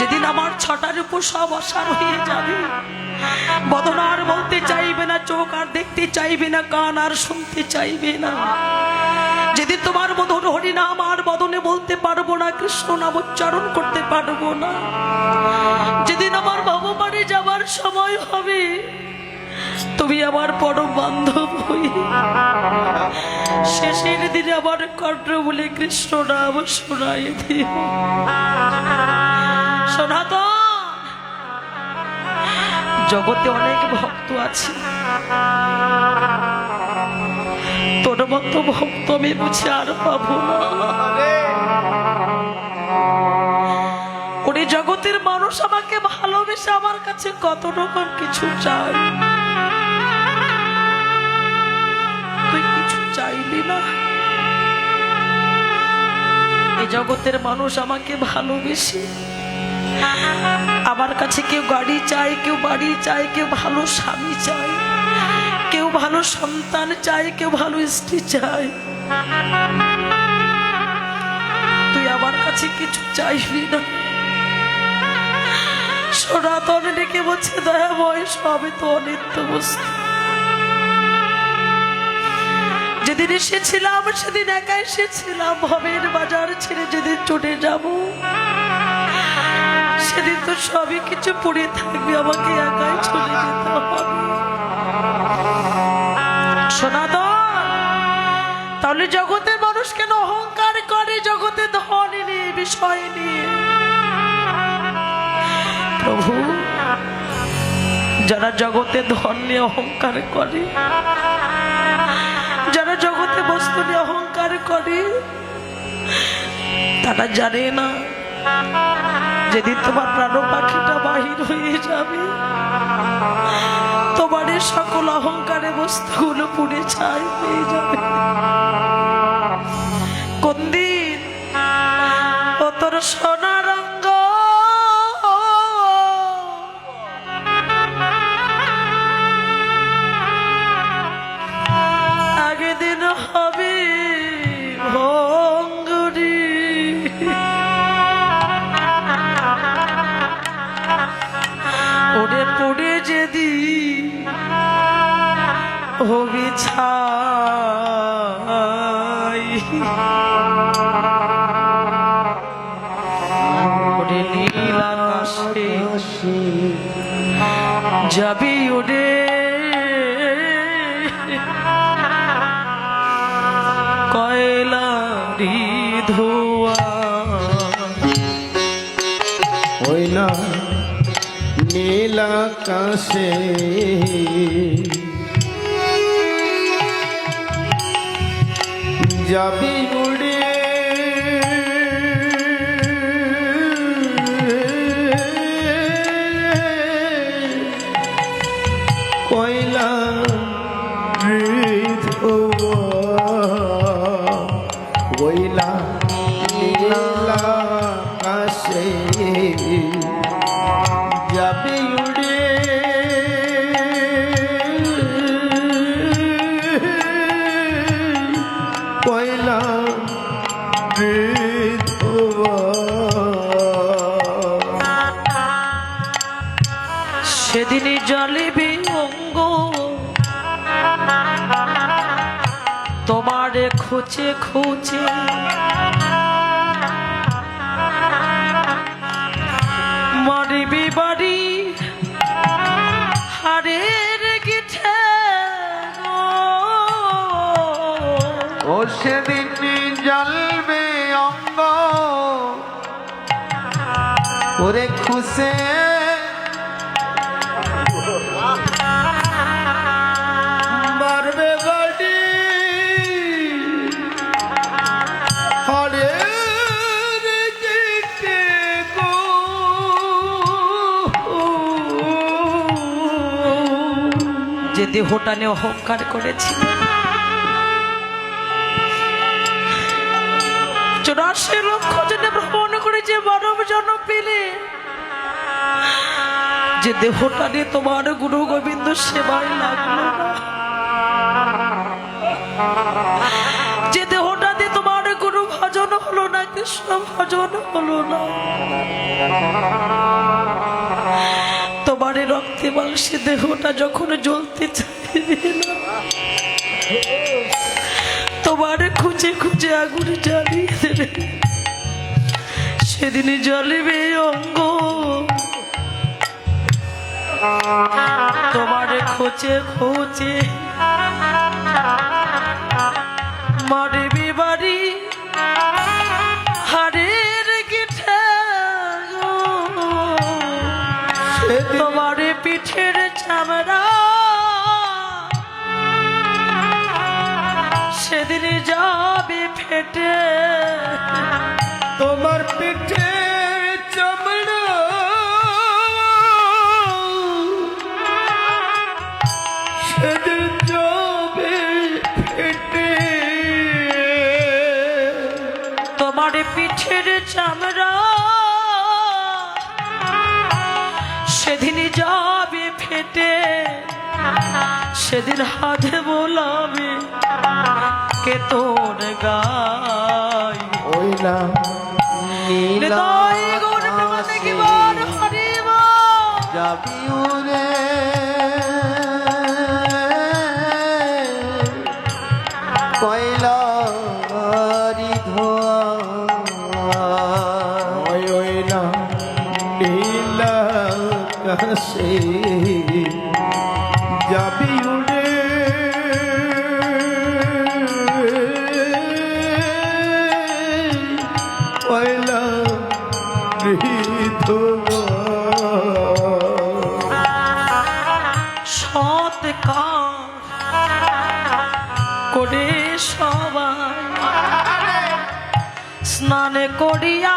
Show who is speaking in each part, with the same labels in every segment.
Speaker 1: যেদিন আমার ছটার উপর সব অসার হয়ে যাবে। বদন আর বলতে চাইবে না, চোখ আর দেখতে চাইবে না, কান আর শুনতে চাইবে না। যেদিন তোমার বদন হরিনাম আর বদনে বলতে পারব না, কৃষ্ণ নাম উচ্চারণ করতে পারব না। যেদিন আমার বাড়ি যাবার সময় হবে, তুমি আমার পরম বান্ধব হই শেষের দিনে আমার কণ্ঠ বলে কৃষ্ণ নাম শোনাই দিও। সনাতন জগতে অনেক ভক্ত আছে। তোর মতো ভক্ত আমি বুঝে আর পাবো না। জগতের মানুষ, আমাকে ভালোবেসে আমার কাছে কত রকম কিছু চায়। তুই কিছু না? এই জগতের মানুষ আমাকে ভালোবেসে আমার কাছে কেউ গাড়ি চায়, কেউ বাড়ি চায়, কেউ ভালো স্বামী চায়, কেউ ভালো সন্তান চায়, কেউ ভালো স্ত্রী চায়। তুই আমার কাছে কিছু চাইবি না। সনাতন ডেকে বলছে, দয়া বয়স হবে তো অনিত্য বস্তু। যেদিন এসেছিলাম, সেদিন একা এসেছিলাম, ভবের বাজার ছেড়ে যেদিন চলে যাব সেদিন তো সবই কিছু পড়ে থাকবে, আমাকে একাই চলে যেতে তাহলে জগতের মানুষ কেন অহংকার করে? জগতে ধন নিয়ে বিষয় নিয়ে প্রভু, যারা জগতে ধন নিয়ে অহংকার করে, যারা জগতে বস্তু নিয়ে অহংকার করে, তারা জানে না যেদিন তোমার প্রাণ পাখিটা বাহির হয়ে যাবে, তোমার সকল অহংকারে বস্তুগুলো পুড়ে ছাই হয়ে যাবে। কোন দিন ও তোর হবি ছাই। যাবি ওরে কয়লারি ধোয়া।
Speaker 2: ওই না নীল যাবি উড়ে কয়লা কয়লা
Speaker 1: সেদিনই জলিবি অঙ্গ। তোমারে খুঁজে খুঁজে মরিবি বাড়ি
Speaker 2: ওরে খুশে। মারবে বাড়ি হরে
Speaker 1: যে দেহটা নিয়ে অহংকার করেছি। চৌরাশি লক্ষ জনে ভ্রমণ করে যে মানব জন্ম পেলে। যে দেহটা নিয়ে তোমার গুরু গোবিন্দ সেবায় লাগল যে দেহটা দিয়ে তোমার গুরু ভজন হলো না কৃষ্ণ ভজন হলো না। রক্তে মাংসে দেহটা যখন জ্বলতে চাইবে না, তোমার খুঁজে খুঁজে আগুন জ্বালিয়ে দেবে সেদিনই জ্বলিবে অঙ্গ তোমার খোঁজে খোঁজে মারবি বাড়ি হারের গিঠে। তোমার পিঠের চামড়া যাবে
Speaker 2: তোমার পিঠে চামড়া। সেদিন যাবে ফেটে।
Speaker 1: তোমার পিঠের চামড়া। সেদিন যাবে ফেটে। সেদিন হাতে বলাবে কে তোর
Speaker 2: কাশে যাবি উড়ে কয়লা ধোয়া
Speaker 1: সৎ করে সবাই স্নান করিয়া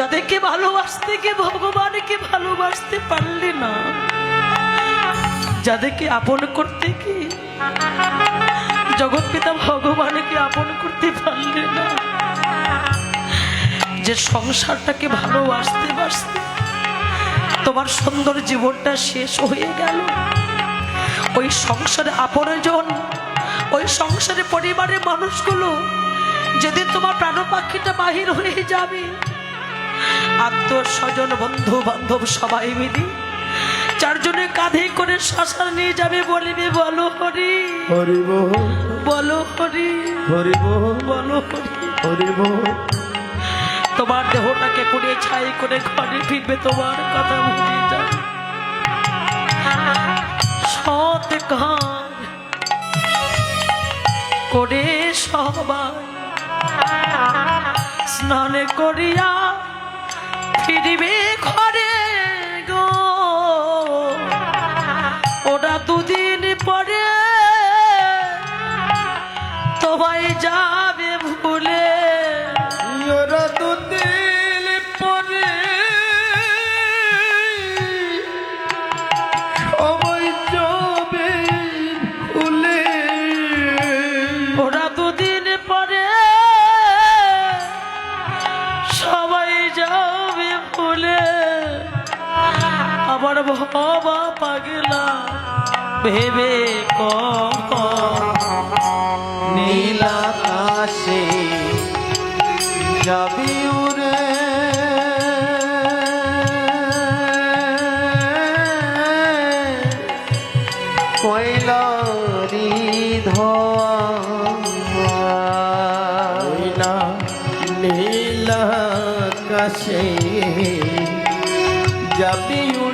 Speaker 1: যাদেরকে ভালোবাসতে গিয়ে ভগবানকে ভালোবাসতে পারলে না, যাদেরকে আপন করতে কি জগৎ পিতা ভগবানকে আপন করতে পারলে না, যে সংসারটাকে ভালোবাসতে বাসতে তোমার সুন্দর জীবনটা শেষ হয়ে গেল। ওই সংসারে আপনজন ওই সংসারে পরিবারের মানুষগুলো, যেদিন তোমার প্রাণ পাখিটা বাহির হয়ে যাবে আত্মীয় স্বজন বন্ধু বান্ধব সবাই মিলে চারজনে কাঁধে করে শ্মশান নিয়ে যাবে বলিবে বলো হরি।
Speaker 2: হরিব
Speaker 1: বলো হরি।
Speaker 2: হরিব
Speaker 1: বলো হরি। তোমার দেহটাকে পুড়িয়ে ছাই করে ঘরে ফিরবে তোমার কথা ভুলে যাবে সৎ কাজ করে সবাই স্নান করিয়া ফিরিবে ঘরে দুদিন পরে তোমায় যাবে ভবা পাগলা ভেবে কখন
Speaker 2: নীলাকাশে যাবি নীলাকাশে যাবি উড়ে।